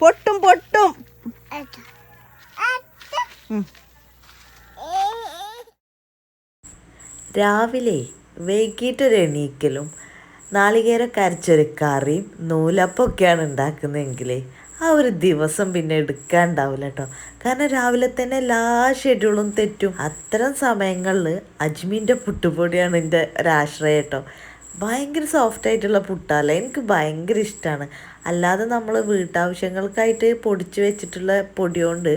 പൊട്ടും പൊട്ടും. രാവിലെ വൈകിട്ടൊരു എണീക്കലും നാളികേര കരച്ചൊരു കറിയും നൂലപ്പൊക്കെയാണ് ഉണ്ടാക്കുന്നതെങ്കിൽ ആ ഒരു ദിവസം പിന്നെ എടുക്കാണ്ടാവില്ല കേട്ടോ കാരണം രാവിലെ തന്നെ എല്ലാ ഷെഡ്യൂളും തെറ്റും. അത്തരം സമയങ്ങളിൽ അജ്മീന്റെ പുട്ടുപൊടിയാണ് എന്റെ ഒരാശ്രയം കേട്ടോ ഭയങ്കര സോഫ്റ്റ് ആയിട്ടുള്ള പുട്ടല്ല എനിക്ക് ഭയങ്കര ഇഷ്ടമാണ് അല്ലാതെ നമ്മൾ വീട്ടാവശ്യങ്ങൾക്കായിട്ട് പൊടിച്ച് വെച്ചിട്ടുള്ള പൊടി കൊണ്ട്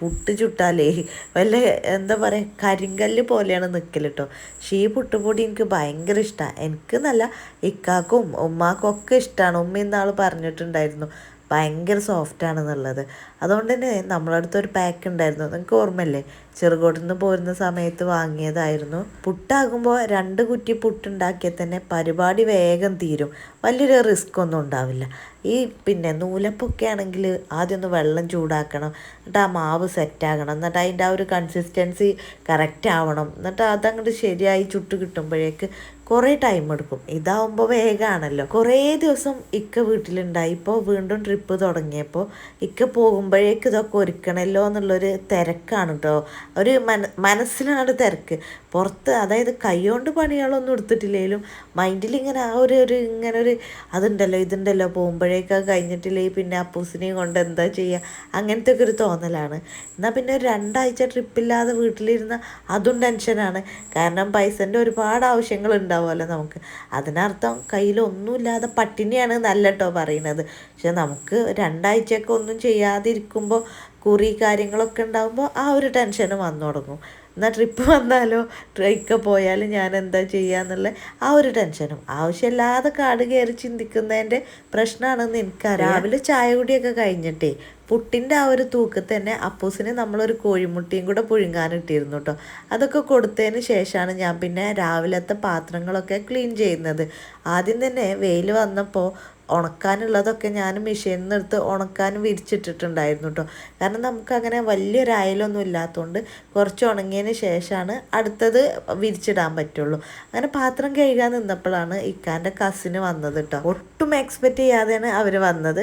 പുട്ട് ചുട്ടാലേ വല്ല എന്താ പറയുക കരിങ്കല്ല് പോലെയാണ് നിൽക്കൽ കേട്ടോ പക്ഷേ ഈ പുട്ടുപൊടി എനിക്ക് ഭയങ്കര ഇഷ്ടമാണ് എനിക്ക് നല്ല ഇക്കാക്കും ഉമ്മാക്കും ഒക്കെ ഇഷ്ടമാണ് ഉമ്മ ഇന്നാൾ പറഞ്ഞിട്ടുണ്ടായിരുന്നു. ഭയങ്കര സോഫ്റ്റ് ആണെന്നുള്ളത്. അതുകൊണ്ട് തന്നെ നമ്മളടുത്തൊരു പാക്ക് ഉണ്ടായിരുന്നു. നിങ്ങൾക്ക് ഓർമ്മയില്ലേ? ചെറുകോട്ടിൽ നിന്ന് പോരുന്ന സമയത്ത് വാങ്ങിയതായിരുന്നു. പുട്ടാകുമ്പോൾ രണ്ട് കുറ്റി പുട്ടുണ്ടാക്കിയാൽ തന്നെ പരിപാടി വേഗം തീരും. വലിയൊരു റിസ്ക് ഒന്നും ഉണ്ടാവില്ല. ഈ പിന്നെ നൂലപ്പൊക്കെ ആണെങ്കിൽ ആദ്യം ഒന്ന് വെള്ളം ചൂടാക്കണം. എന്നിട്ട് ആ മാവ് സെറ്റാകണം എന്നിട്ട് അതിന്റെ ആ ഒരു കൺസിസ്റ്റൻസി കറക്റ്റ് ആവണം. എന്നിട്ട് അതങ്ങോട്ട് ശരിയായി ചുട്ട് കിട്ടുമ്പോഴേക്ക് കുറേ ടൈം എടുക്കും. ഇതാവുമ്പോൾ വേഗമാണല്ലോ കുറേ ദിവസം ഇക്ക വീട്ടിലുണ്ടായി. ഇപ്പോൾ വീണ്ടും ട്രിപ്പ് തുടങ്ങിയപ്പോൾ ഇക്ക പോകുമ്പോഴേക്ക് ഇതൊക്കെ ഒരുക്കണമല്ലോ എന്നുള്ളൊരു തിരക്കാണ് കേട്ടോ ഒരു മന മനസ്സിലാണ് തിരക്ക്. പുറത്ത് അതായത് കൈകൊണ്ട് പണികളൊന്നും എടുത്തിട്ടില്ലെങ്കിലും മൈൻഡിൽ ഇങ്ങനെ ആ ഒരു ഒരു ഇങ്ങനെ ഒരു അതുണ്ടല്ലോ ഇതുണ്ടല്ലോ പോകുമ്പോഴേക്കും അത് കഴിഞ്ഞിട്ടില്ലേ പിന്നെ അപ്പൂസിനെയും കൊണ്ട് എന്താ ചെയ്യുക അങ്ങനത്തെ ഒക്കെ ഒരു തോന്നലാണ്. എന്നാൽ പിന്നെ ഒരു രണ്ടാഴ്ച ട്രിപ്പില്ലാതെ വീട്ടിലിരുന്ന അതും ടെൻഷനാണ്. കാരണം പൈസന്റെ ഒരുപാട് ആവശ്യങ്ങൾ ഉണ്ടാവുമല്ലോ നമുക്ക്. അതിനർത്ഥം കയ്യിലൊന്നുമില്ലാതെ പട്ടിണിയാണ് നല്ല കേട്ടോ പറയുന്നത്. പക്ഷെ നമുക്ക് രണ്ടാഴ്ചയൊക്കെ ഒന്നും ചെയ്യാതിരിക്കുമ്പോൾ കുറി കാര്യങ്ങളൊക്കെ ഉണ്ടാകുമ്പോൾ ആ ഒരു ടെൻഷന് വന്നു തുടങ്ങും. എന്നാൽ ട്രിപ്പ് വന്നാലോ? ട്രൈക്ക് പോയാലും ഞാൻ എന്താ ചെയ്യാന്നുള്ള ആ ഒരു ടെൻഷനും. ആവശ്യമില്ലാതെ കാട് കയറി ചിന്തിക്കുന്നതിന്റെ പ്രശ്നമാണെന്ന് എനിക്കറിയാം. രാവിലെ ചായ കുടിയൊക്കെ കഴിഞ്ഞിട്ടേ പുട്ടിന്റെ ആ ഒരു തൂക്കത്തിൽ തന്നെ അപ്പൂസിന് നമ്മളൊരു കോഴിമുട്ടിയും കൂടെ പുഴുങ്ങാനിട്ടിരുന്നു കേട്ടോ അതൊക്കെ കൊടുത്തതിന് ശേഷമാണ് ഞാൻ പിന്നെ രാവിലത്തെ പാത്രങ്ങളൊക്കെ ക്ലീൻ ചെയ്യുന്നത്. ആദ്യം തന്നെ വെയിൽ വന്നപ്പോൾ ഉണക്കാനുള്ളതൊക്കെ ഞാൻ മെഷീനിൽ നിന്ന് എടുത്ത് ഉണക്കാനും വിരിച്ചിട്ടിട്ടുണ്ടായിരുന്നു കേട്ടോ കാരണം നമുക്കങ്ങനെ വലിയൊരു അയലൊന്നും ഇല്ലാത്തതുകൊണ്ട് കുറച്ച് ഉണങ്ങിയതിന് ശേഷമാണ് അടുത്തത് വിരിച്ചിടാൻ പറ്റുള്ളൂ. അങ്ങനെ പാത്രം കഴുകാൻ നിന്നപ്പോഴാണ് ഇക്കാന്റെ കസിന് വന്നത് കേട്ടോ ഒട്ടും എക്സ്പെക്റ്റ് ചെയ്യാതെയാണ് അവർ വന്നത്.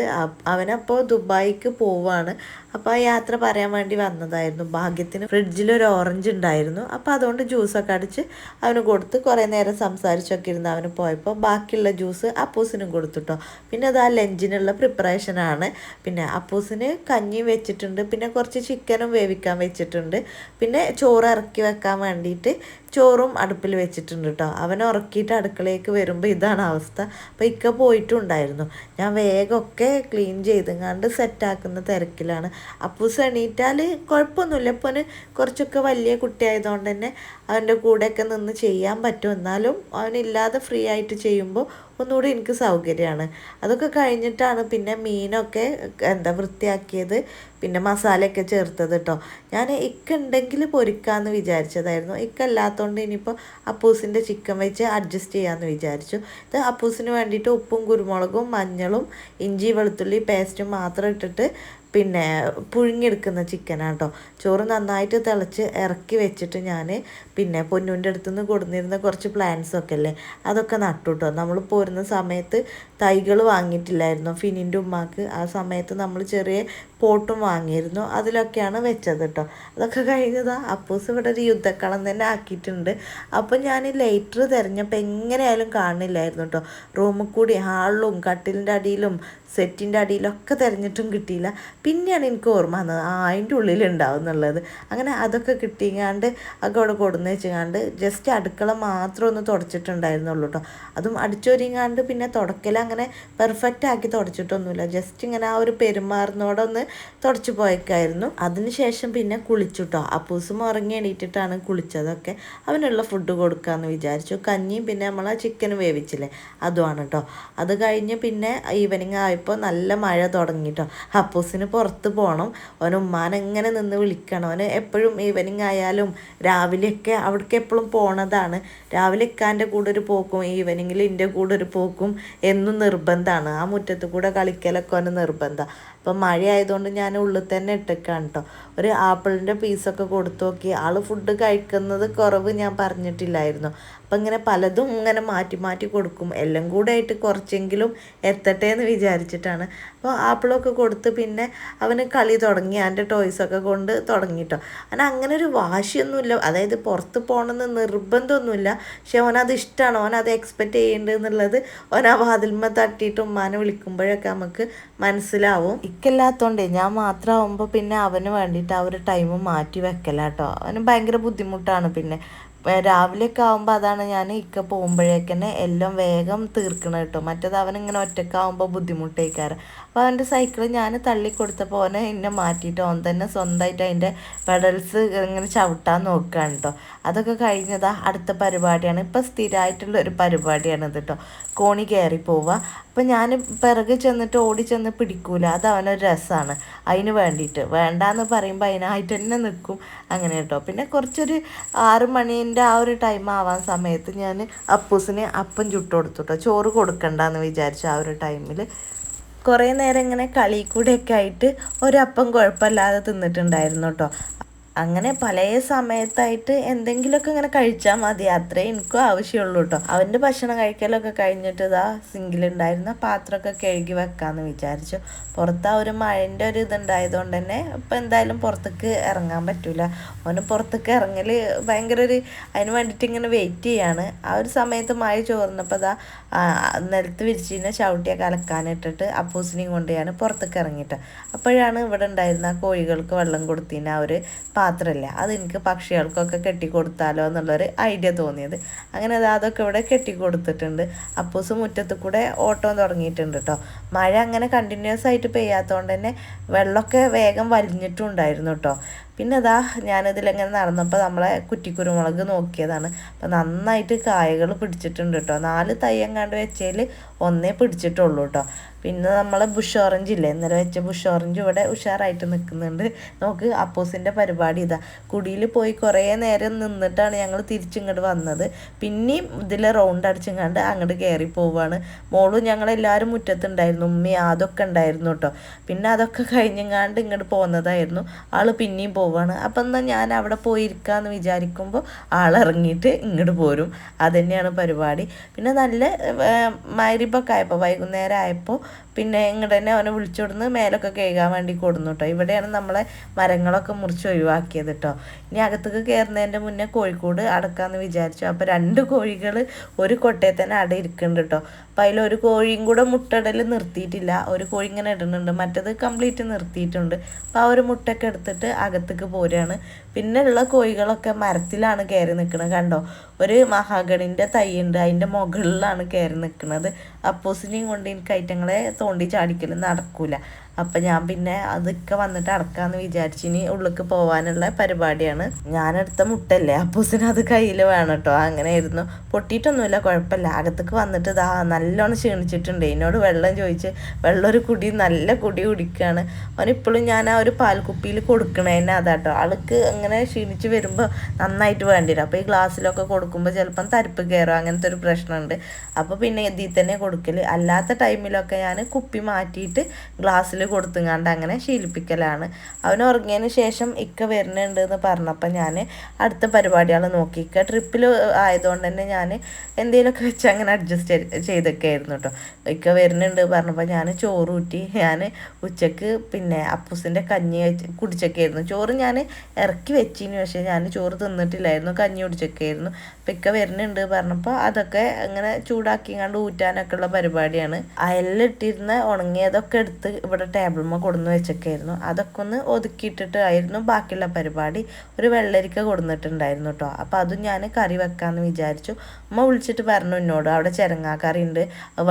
അവനപ്പോൾ ദുബായിക്ക് പോവാണ്. അപ്പോൾ ആ യാത്ര പറയാൻ വേണ്ടി വന്നതായിരുന്നു. ഭാഗ്യത്തിന് ഫ്രിഡ്ജിൽ ഒരു ഓറഞ്ച് ഉണ്ടായിരുന്നു. അപ്പോൾ അതുകൊണ്ട് ജ്യൂസൊക്കെ അടിച്ച് അവന് കൊടുത്ത് കുറേ നേരം സംസാരിച്ചൊക്കെ ഇരുന്ന് അവന് പോയപ്പോൾ ബാക്കിയുള്ള ജ്യൂസ് അപ്പൂസിനും കൊടുത്തുട്ടോ പിന്നെ അത് ആ ലഞ്ചിനുള്ള പ്രിപ്പറേഷനാണ് പിന്നെ അപ്പൂസിന് കഞ്ഞി വെച്ചിട്ടുണ്ട്. പിന്നെ കുറച്ച് ചിക്കനും വേവിക്കാൻ വെച്ചിട്ടുണ്ട്. പിന്നെ ചോറ് ഇറക്കി വെക്കാൻ വേണ്ടിയിട്ട് ചോറും അടുപ്പിൽ വെച്ചിട്ടുണ്ട് കേട്ടോ അവനെ ഉറക്കിയിട്ട് അടുക്കളയിലേക്ക് വരുമ്പോൾ ഇതാണ് അവസ്ഥ. അപ്പോൾ ഇക്ക പോയിട്ടുണ്ടായിരുന്നു. ഞാൻ വേഗമൊക്കെ ക്ലീൻ ചെയ്തെങ്ങാണ്ട് സെറ്റാക്കുന്ന തിരക്കിലാണ്. അപ്പൂസ് എണീറ്റാൽ കുഴപ്പമൊന്നുമില്ല. അവന് കുറച്ചൊക്കെ വലിയ കുട്ടിയായതുകൊണ്ട് തന്നെ അവന്റെ കൂടെയൊക്കെ നിന്ന് ചെയ്യാൻ പറ്റും. എന്നാലും അവനില്ലാതെ ഫ്രീ ആയിട്ട് ചെയ്യുമ്പോൾ ഒന്നുകൂടി എനിക്ക് സൗകര്യമാണ്. അതൊക്കെ കഴിഞ്ഞിട്ടാണ് പിന്നെ മീനൊക്കെ എന്താ വൃത്തിയാക്കിയത്. പിന്നെ മസാലയൊക്കെ ചേർത്തത് കേട്ടോ ഞാൻ ഇക്ക ഉണ്ടെങ്കിൽ പൊരിക്കാമെന്ന് വിചാരിച്ചതായിരുന്നു. ഇക്ക അല്ലാത്തതുകൊണ്ട് ഇനിയിപ്പോൾ അപ്പൂസിന്റെ ചിക്കൻ വെച്ച് അഡ്ജസ്റ്റ് ചെയ്യാമെന്ന് വിചാരിച്ചു. ഇത് അപ്പൂസിന് വേണ്ടിയിട്ട് ഉപ്പും കുരുമുളകും മഞ്ഞളും ഇഞ്ചി വെളുത്തുള്ളി പേസ്റ്റും മാത്രം ഇട്ടിട്ട് പിന്നെ പുഴുങ്ങിയെടുക്കുന്ന ചിക്കനാണ് കേട്ടോ ചോറ് നന്നായിട്ട് തിളച്ച് ഇറക്കി വെച്ചിട്ട് ഞാൻ പിന്നെ പൊന്നൂന്റെ അടുത്ത് നിന്ന് കൊടുന്നിരുന്ന കുറച്ച് പ്ലാന്റ്സൊക്കെ അല്ലേ അതൊക്കെ നട്ടു കേട്ടോ നമ്മൾ പോരുന്ന സമയത്ത് തൈകൾ വാങ്ങിയിട്ടില്ലായിരുന്നു. ഫിനിന്റെ ഉമ്മാക്ക് ആ സമയത്ത് നമ്മൾ ചെറിയ പോട്ടും വാങ്ങിയിരുന്നു. അതിലൊക്കെയാണ് വെച്ചത് കേട്ടോ അതൊക്കെ കഴിഞ്ഞതാ അപ്പൂസ് ഇവിടെ ഒരു യുദ്ധക്കളം തന്നെ ആക്കിയിട്ടുണ്ട്. അപ്പം ഞാൻ ലൈറ്റർ തിരഞ്ഞപ്പോൾ എങ്ങനെയായാലും കാണില്ലായിരുന്നു കേട്ടോ റൂമിൽ കൂടി ഹാളിലും കട്ടിലിന്റെ അടിയിലും സെറ്റിന്റെ അടിയിലൊക്കെ തിരഞ്ഞിട്ടും കിട്ടിയില്ല. പിന്നെയാണ് എനിക്ക് ഓർമ്മ വന്നത് ആ അതിന്റെ ഉള്ളിലുണ്ടാവും എന്നുള്ളത്. അങ്ങനെ അതൊക്കെ കിട്ടിങ്ങാണ്ട് ഒക്കെ അവിടെ കൊടുന്ന് വെച്ചാണ്ട് ജസ്റ്റ് അടുക്കള മാത്രം ഒന്ന് തുടച്ചിട്ടുണ്ടായിരുന്നുള്ളൂ കേട്ടോ അതും അടിച്ചൊരിങ്ങാണ്ട് പിന്നെ തുടക്കൽ അങ്ങനെ പെർഫെക്റ്റ് ആക്കി തുടച്ചിട്ടൊന്നുമില്ല. ജസ്റ്റ് ഇങ്ങനെ ആ ഒരു പെരുമാറുന്നോടെ ഒന്ന് തുടച്ചു പോയേക്കായിരുന്നു. അതിനുശേഷം പിന്നെ കുളിച്ചു കേട്ടോ അപ്പൂസും ഉറങ്ങി എണീറ്റിട്ടാണ് കുളിച്ചതൊക്കെ. അവനുള്ള ഫുഡ് കൊടുക്കാമെന്ന് വിചാരിച്ചു. കഞ്ഞിയും പിന്നെ നമ്മൾ ആ ചിക്കൻ വേവിച്ചില്ലേ? അതുമാണ് കേട്ടോ അത് കഴിഞ്ഞ് പിന്നെ ഈവനിങ് ആയപ്പോൾ നല്ല മഴ തുടങ്ങി ഹപ്പൂസിന് പുറത്ത് പോകണം അവൻ ഉമ്മാൻ എങ്ങനെ നിന്ന് വിളിക്കണം? അവന് എപ്പോഴും ഈവനിങ് ആയാലും രാവിലെയൊക്കെ അവിടേക്ക് എപ്പോഴും പോണതാണ്. രാവിലെ ഇക്കാന്റെ കൂടെ ഒരു പോക്കും ഈവനിങ്ങിൽ എന്റെ കൂടെ ഒരു പോക്കും എന്നും നിർബന്ധമാണ് ആ മുറ്റത്ത് കൂടെ കളിക്കലൊക്കെ അവന് നിർബന്ധം. അപ്പം മഴ ആയതുകൊണ്ട് ഞാൻ ഉള്ളിൽ തന്നെ ഇട്ടേക്കാണ് കേട്ടോ ഒരു ആപ്പിളിന്റെ പീസൊക്കെ കൊടുത്തു നോക്കി. ആൾ ഫുഡ് കഴിക്കുന്നത് കുറവ് ഞാൻ പറഞ്ഞിട്ടില്ലായിരുന്നു. അപ്പം ഇങ്ങനെ പലതും ഇങ്ങനെ മാറ്റി മാറ്റി കൊടുക്കും. എല്ലാം കൂടെ ആയിട്ട് കുറച്ചെങ്കിലും എത്തട്ടെ എന്ന് വിചാരിച്ചിട്ടാണ്. അപ്പോൾ ആപ്പിളൊക്കെ കൊടുത്ത് പിന്നെ അവന് കളി തുടങ്ങി. അവന്റെ ടോയ്സൊക്കെ കൊണ്ട് തുടങ്ങിട്ടോ. അവൻ അങ്ങനെ ഒരു വാശിയൊന്നുമില്ല. അതായത് പുറത്ത് പോകണമെന്ന് നിർബന്ധമൊന്നുമില്ല. പക്ഷെ അവനത് ഇഷ്ടമാണ്. അവനത് എക്സ്പെക്റ്റ് ചെയ്യേണ്ടത് എന്നുള്ളത് അവൻ ആ വാതിൽമ തട്ടിയിട്ട് ഉമ്മാനെ വിളിക്കുമ്പോഴൊക്കെ നമുക്ക് മനസ്സിലാവും. ഇക്കല്ലാത്തോണ്ടേ ഞാൻ മാത്രമാകുമ്പോൾ പിന്നെ അവന് വേണ്ടിയിട്ട് ആ ഒരു ടൈം മാറ്റി വെക്കലാട്ടോ. അവന് ഭയങ്കര ബുദ്ധിമുട്ടാണ് പിന്നെ. രാവിലെയൊക്കെ ആകുമ്പോൾ അതാണ് ഞാൻ ഇക്ക പോകുമ്പോഴേക്കന്നെ എല്ലാം വേഗം തീർക്കണം കേട്ടോ. മറ്റേത് അവനിങ്ങനെ ഒറ്റക്കാവുമ്പോൾ ബുദ്ധിമുട്ടേക്കാറ് അപ്പോൾ അവന്റെ സൈക്കിൾ ഞാൻ തള്ളി കൊടുത്തപ്പോൾ അവനെ എന്നെ മാറ്റിയിട്ട് അവൻ തന്നെ സ്വന്തമായിട്ട് അതിന്റെ പെഡൽസ് ഇങ്ങനെ ചവിട്ടാൻ നോക്കുകയാണ് കേട്ടോ അതൊക്കെ കഴിഞ്ഞതാ അടുത്ത പരിപാടിയാണ്. ഇപ്പം സ്ഥിരമായിട്ടുള്ള ഒരു പരിപാടിയാണ് ഇത് കേട്ടോ കോണി കയറി പോവുക അപ്പം ഞാൻ പിറകെ ചെന്നിട്ട് ഓടി ചെന്ന് പിടിക്കൂല. അത് അവനൊരു രസമാണ് അതിന് വേണ്ടിയിട്ട് വേണ്ടാന്ന് പറയുമ്പോൾ അതിനായിട്ട് തന്നെ നിൽക്കും അങ്ങനെ കേട്ടോ. പിന്നെ കുറച്ചൊരു ആറ് മണീന്റെ ആ ഒരു ടൈം ആവാൻ സമയത്ത് ഞാൻ അപ്പൂസിന് അപ്പം ചുട്ട് കൊടുത്തു കേട്ടോ ചോറ് കൊടുക്കണ്ടെന്ന് വിചാരിച്ചു ആ ഒരു ടൈമിൽ കുറേ നേരം ഇങ്ങനെ കളി കൂടെയൊക്കെ ആയിട്ട് ഒരപ്പം കുഴപ്പമില്ലാതെ തിന്നിട്ടുണ്ടായിരുന്നു കേട്ടോ അങ്ങനെ പല സമയത്തായിട്ട് എന്തെങ്കിലുമൊക്കെ ഇങ്ങനെ കഴിച്ചാൽ മതി. അത്രേ എനിക്കും ആവശ്യമുള്ളൂ കേട്ടോ അവന്റെ ഭക്ഷണം കഴിക്കലൊക്കെ കഴിഞ്ഞിട്ട് ഇതാ സിങ്കിലുണ്ടായിരുന്ന പാത്രമൊക്കെ കഴുകി വെക്കാമെന്ന് വിചാരിച്ചു. പുറത്ത് ആ ഒരു മഴന്റെ ഒരു ഇതുണ്ടായതുകൊണ്ട് തന്നെ ഇപ്പം എന്തായാലും പുറത്തേക്ക് ഇറങ്ങാൻ പറ്റില്ല അവന് പുറത്തേക്ക് ഇറങ്ങൽ ഭയങ്കര ഒരു അതിന് വേണ്ടിയിട്ട് ഇങ്ങനെ വെയിറ്റ് ചെയ്യാണ്. ആ ഒരു സമയത്ത് മഴ ചോർന്നപ്പോൾ ഇതാ നിലത്ത് നിലത്ത് വിരിച്ചിനെ ചവിട്ടിയൊക്കെ അലക്കാനിട്ടിട്ട് അപ്പൂസിനെയും കൊണ്ട് ഞാൻ പുറത്തേക്ക് ഇറങ്ങിയിട്ട്. അപ്പോഴാണ് ഇവിടെ ഉണ്ടായിരുന്ന കോഴികൾക്ക് വെള്ളം കൊടുത്തിന് ആ ഒരു പാത്രമില്ല അത് എനിക്ക് പക്ഷികൾക്കൊക്കെ കെട്ടിക്കൊടുത്താലോ എന്നുള്ളൊരു ഐഡിയ തോന്നിയത്. അങ്ങനെ അത് അതൊക്കെ ഇവിടെ കെട്ടിക്കൊടുത്തിട്ടുണ്ട്. അപ്പൂസ് മുറ്റത്ത് കൂടെ ഓട്ടം തുടങ്ങിയിട്ടുണ്ട് കേട്ടോ മഴ അങ്ങനെ കണ്ടിന്യൂസ് ആയിട്ട് പെയ്യാത്തതുകൊണ്ട് തന്നെ വെള്ളമൊക്കെ വേഗം വലിഞ്ഞിട്ടുണ്ടായിരുന്നു കേട്ടോ പിന്നെ അതാ ഞാനിതിലിങ്ങനെ നടന്നപ്പോൾ നമ്മളെ കുറ്റിക്കുരുമുളക് നോക്കിയതാണ്. അപ്പം നന്നായിട്ട് കായകൾ പിടിച്ചിട്ടുണ്ട് കേട്ടോ നാല് തൈ എങ്ങാണ്ട് വെച്ചതിൽ ഒന്നേ പിടിച്ചിട്ടുള്ളൂ കേട്ടോ പിന്നെ നമ്മളെ ബുഷ് ഓറഞ്ച് ഇല്ലേ? ഇന്നലെ വെച്ച ബുഷ് ഓറഞ്ച് ഇവിടെ ഉഷാറായിട്ട് നിൽക്കുന്നുണ്ട്. നമുക്ക് അപ്പോസിന്റെ പരിപാടി ഇതാ. കുടിയിൽ പോയി കുറേ നേരം നിന്നിട്ടാണ് ഞങ്ങൾ തിരിച്ചിങ്ങോട്ട് വന്നത്. പിന്നെയും ഇതിലെ റൗണ്ട് അടിച്ചിങ്ങാണ്ട് അങ്ങോട്ട് കയറി പോവുകയാണ് മോളും ഞങ്ങളെല്ലാവരും മുറ്റത്തുണ്ടായിരുന്നു. ഉമ്മി അതൊക്കെ ഉണ്ടായിരുന്നു കേട്ടോ പിന്നെ അതൊക്കെ കഴിഞ്ഞങ്ങാണ്ട് ഇങ്ങോട്ട് പോകുന്നതായിരുന്നു ആൾ പിന്നെയും പോവാണ്. അപ്പം എന്നാൽ ഞാൻ അവിടെ പോയി ഇരിക്കാമെന്ന് വിചാരിക്കുമ്പോൾ ആളിറങ്ങിയിട്ട് ഇങ്ങോട്ട് പോരും. അതുതന്നെയാണ് പരിപാടി. പിന്നെ നല്ല മരിപ്പൊക്കെ ആയപ്പോൾ വൈകുന്നേരം ആയപ്പോൾ പിന്നെ ഇങ്ങോട്ട് തന്നെ അവനെ വിളിച്ചുകൊടുന്ന് മേലൊക്കെ കഴുകാൻ വേണ്ടി കൊടുന്നു കേട്ടോ ഇവിടെയാണ് നമ്മളെ മരങ്ങളൊക്കെ മുറിച്ച് ഒഴിവാക്കിയത് കേട്ടോ ഇനി അകത്തേക്ക് കയറുന്നതിന്റെ മുന്നേ കോഴിക്കോട് അടക്കാമെന്ന് വിചാരിച്ചു. അപ്പോൾ രണ്ട് കോഴികൾ ഒരു കൊട്ടയിൽ തന്നെ അട ഇരിക്കുന്നുണ്ട് കേട്ടോ അപ്പം അതിലൊരു കോഴിയും കൂടെ മുട്ടടൽ നിർത്തിയിട്ടില്ല. ഒരു കോഴി ഇങ്ങനെ ഇടുന്നുണ്ട്. മറ്റത് കംപ്ലീറ്റ് നിർത്തിയിട്ടുണ്ട്. അപ്പോൾ ആ ഒരു മുട്ടയൊക്കെ എടുത്തിട്ട് അകത്തേക്ക് പോരുകയാണ് പിന്നെ ഉള്ള കോഴികളൊക്കെ മരത്തിലാണ് കയറി നിൽക്കുന്നത് കണ്ടോ? ഒരു മഹാഗണിന്റെ തൈ ഉണ്ട് അതിന്റെ മുകളിലാണ് കയറി നിൽക്കുന്നത് അപ്പോസിനെയും കൊണ്ട് എനിക്ക് ഐറ്റങ്ങളെ തോണ്ടി ചാടിക്കൽ നടക്കൂല. അപ്പം ഞാൻ പിന്നെ അതൊക്കെ വന്നിട്ട് അടക്കാമെന്ന് വിചാരിച്ച് ഇനി ഉള്ളിലേക്ക് പോകാനുള്ള പരിപാടിയാണ്. ഞാനെടുത്ത മുട്ടല്ലേ. അപ്പൂസിന് അത് കയ്യിൽ വേണം കേട്ടോ അങ്ങനെയായിരുന്നു. പൊട്ടിയിട്ടൊന്നുമില്ല കുഴപ്പമില്ല. അകത്തേക്ക് വന്നിട്ട് ഇതാ നല്ലോണം ക്ഷീണിച്ചിട്ടുണ്ട്. എന്നോട് വെള്ളം ചോദിച്ച് വെള്ളം ഒരു കുടി നല്ല കുടി കുടിക്കുകയാണ് അവനിപ്പോഴും ഞാൻ ആ ഒരു പാൽക്കുപ്പിയിൽ കൊടുക്കണേന്നെ അതാട്ടോ ആൾക്ക് അങ്ങനെ ക്ഷീണിച്ച് വരുമ്പോൾ നന്നായിട്ട് വേണ്ടി വരും അപ്പോൾ ഈ ഗ്ലാസ്സിലൊക്കെ കൊടുക്കുമ്പോൾ ചിലപ്പം തരിപ്പ് കയറും അങ്ങനത്തെ ഒരു പ്രശ്നമുണ്ട് അപ്പോൾ പിന്നെ ഇതിൽ തന്നെ കൊടുക്കൽ അല്ലാത്ത ടൈമിലൊക്കെ ഞാൻ കുപ്പി മാറ്റിയിട്ട് ഗ്ലാസ്സിൽ കൊടുത്തുങ്ങാണ്ട് അങ്ങനെ ശീലിപ്പിക്കലാണ്. അവൻ ഉറങ്ങിയതിന് ശേഷം ഇക്ക വരുന്നുണ്ട് എന്ന് പറഞ്ഞപ്പോൾ ഞാൻ അടുത്ത പരിപാടികൾ നോക്കി. ഇക്ക ട്രിപ്പിൽ ആയതുകൊണ്ട് തന്നെ ഞാൻ എന്തെങ്കിലുമൊക്കെ വെച്ച് അങ്ങനെ അഡ്ജസ്റ്റ് ചെയ്തൊക്കെ ആയിരുന്നു കേട്ടോ ഇക്ക വരുന്നുണ്ട് പറഞ്ഞപ്പോൾ ഞാൻ ചോറ് ഊറ്റി. ഞാൻ ഉച്ചയ്ക്ക് പിന്നെ അപ്പൂസിന്റെ കഞ്ഞി കുടിച്ചൊക്കെ ആയിരുന്നു ചോറ് ഞാൻ ഇറക്കി വെച്ചിന്. പക്ഷേ ഞാൻ ചോറ് തിന്നിട്ടില്ലായിരുന്നു. കഞ്ഞി കുടിച്ചൊക്കെ ആയിരുന്നു അപ്പം ഇക്ക വരുന്നുണ്ട് പറഞ്ഞപ്പോൾ അതൊക്കെ ഇങ്ങനെ ചൂടാക്കി കണ്ട് ഊറ്റാനൊക്കെ ഉള്ള പരിപാടിയാണ്. അയലിലിട്ടിരുന്ന ഉണങ്ങിയതൊക്കെ എടുത്ത് ഇവിടെ ടേബിൾമ കൊടുന്ന് വെച്ചൊക്കെയായിരുന്നു. അതൊക്കെ ഒന്ന് ഒതുക്കിയിട്ടിട്ട് ആയിരുന്നു ബാക്കിയുള്ള പരിപാടി. ഒരു വെള്ളരിക്ക കൊടുന്നിട്ടുണ്ടായിരുന്നു കേട്ടോ അപ്പോൾ അതും ഞാൻ കറി വെക്കാമെന്ന് വിചാരിച്ചു. അമ്മ വിളിച്ചിട്ട് പറഞ്ഞു എന്നോട് അവിടെ ചെരങ്ങാക്കറി ഉണ്ട്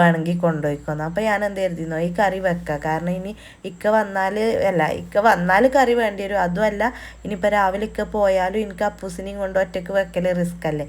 വേണമെങ്കിൽ കൊണ്ടുപോയിക്കോന്ന് അപ്പോൾ ഞാൻ എന്ത് കരുതിന്നോ ഈ കറി വെക്കുക കാരണം ഇനി ഇക്ക വന്നാൽ അല്ല ഇക്ക വന്നാൽ കറി വേണ്ടി വരും. അതുമല്ല ഇനിയിപ്പോൾ രാവിലെ ഇക്ക പോയാലും എനിക്ക് അപ്പൂസിനെയും കൊണ്ട് ഒറ്റയ്ക്ക് വെക്കൽ റിസ്ക് അല്ലേ?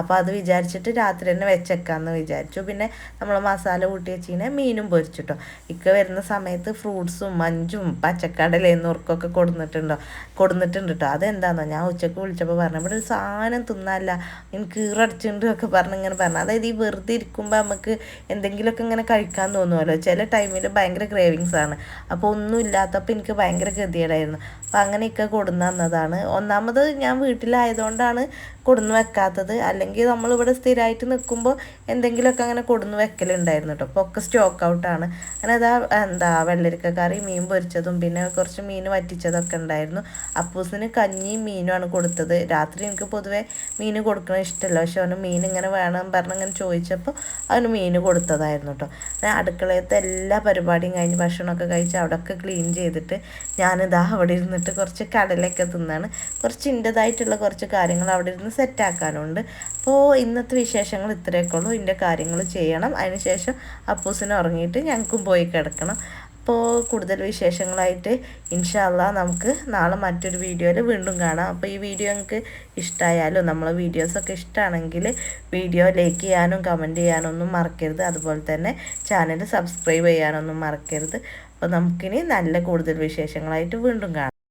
അപ്പോൾ അത് വിചാരിച്ചിട്ട് രാത്രി തന്നെ വെച്ചേക്കാമെന്ന് വിചാരിച്ചു. പിന്നെ നമ്മൾ മസാല കൂട്ടി വെച്ചിങ്ങനെ മീനും പൊരിച്ചിട്ടോ. ഇക്ക വരുന്ന സമയത്ത് ഫ്രൂട്ട്സും മഞ്ചും പച്ചക്കടലയും നുറുക്കൊക്കെ കൊടുന്നിട്ടുണ്ടോ? കൊടുന്നിട്ടുണ്ട് കേട്ടോ അതെന്താണെന്നോ ഞാൻ ഉച്ചയ്ക്ക് വിളിച്ചപ്പോൾ പറഞ്ഞു ഇവിടെ ഒരു സാധനം തിന്നാല്ല. എനിക്ക് ഈറടിച്ചിട്ടുണ്ട് ഒക്കെ പറഞ്ഞ് ഇങ്ങനെ പറഞ്ഞു. അതായത് ഈ വെറുതെ ഇരിക്കുമ്പോൾ നമുക്ക് എന്തെങ്കിലുമൊക്കെ ഇങ്ങനെ കഴിക്കാൻ തോന്നുമല്ലോ ചില ടൈമിൽ ഭയങ്കര ക്രേവിങ്സ് ആണ്. അപ്പോൾ ഒന്നും ഇല്ലാത്തപ്പോൾ എനിക്ക് ഭയങ്കര ഗതികേടായിരുന്നു. അപ്പോൾ അങ്ങനെയൊക്കെ കൊടുന്നു തന്നതാണ്. ഒന്നാമത് ഞാൻ വീട്ടിലായതുകൊണ്ടാണ് കൊടുന്നു വെക്കാത്തത്. അല്ലെങ്കിൽ നമ്മളിവിടെ സ്ഥിരമായിട്ട് നിൽക്കുമ്പോൾ എന്തെങ്കിലുമൊക്കെ അങ്ങനെ കൊടുന്ന് വെക്കലുണ്ടായിരുന്നു കേട്ടോ അപ്പോൾ ഒക്കെ സ്റ്റോക്ക് ഔട്ടാണ് അങ്ങനെ അതാ എന്താ വെള്ളരിക്ക കറി മീൻ പൊരിച്ചതും പിന്നെ കുറച്ച് മീൻ വറ്റിച്ചതൊക്കെ ഉണ്ടായിരുന്നു. അപ്പൂസിന് കഞ്ഞിയും മീനുമാണ് കൊടുത്തത്. രാത്രി എനിക്ക് പൊതുവേ മീൻ കൊടുക്കണ ഇഷ്ടമല്ല പക്ഷെ അവന് മീൻ ഇങ്ങനെ വേണം പറഞ്ഞ് ഇങ്ങനെ ചോദിച്ചപ്പോൾ അവന് മീൻ കൊടുത്തതായിരുന്നു കേട്ടോ ഞാൻ അടുക്കളയത്തെ എല്ലാ പരിപാടിയും കഴിഞ്ഞ് ഭക്ഷണമൊക്കെ കഴിച്ച് അവിടെയൊക്കെ ക്ലീൻ ചെയ്തിട്ട് ഞാനിതാ അവിടെ ഇരുന്നിട്ട് കുറച്ച് കടലൊക്കെ തിന്നാണ്. കുറച്ച് ഇന്റെതായിട്ടുള്ള കുറച്ച് കാര്യങ്ങൾ അവിടെ ഇരുന്ന് സെറ്റാക്കാനുണ്ട് അപ്പോൾ ഇന്നത്തെ വിശേഷങ്ങൾ ഇത്രയൊക്കെ ഉള്ളൂ. ഇതിന്റെ കാര്യങ്ങൾ ചെയ്യണം. അതിനുശേഷം അപ്പൂസിനെ ഉറങ്ങിയിട്ട് ഞങ്ങൾക്കും പോയി കിടക്കണം. അപ്പോൾ കൂടുതൽ വിശേഷങ്ങളായിട്ട് ഇൻഷാല്ല നമുക്ക് നാളെ മറ്റൊരു വീഡിയോയിൽ വീണ്ടും കാണാം. അപ്പോൾ ഈ വീഡിയോ നിങ്ങൾക്ക് ഇഷ്ടമായാലും നമ്മളെ വീഡിയോസൊക്കെ ഇഷ്ടമാണെങ്കിൽ വീഡിയോ ലൈക്ക് ചെയ്യാനും കമന്റ് ചെയ്യാനും ഒന്നും മറക്കരുത്. അതുപോലെ തന്നെ ചാനൽ സബ്സ്ക്രൈബ് ചെയ്യാനൊന്നും മറക്കരുത്. അപ്പോൾ നമുക്കിനി നല്ല കൂടുതൽ വിശേഷങ്ങളായിട്ട് വീണ്ടും കാണാം.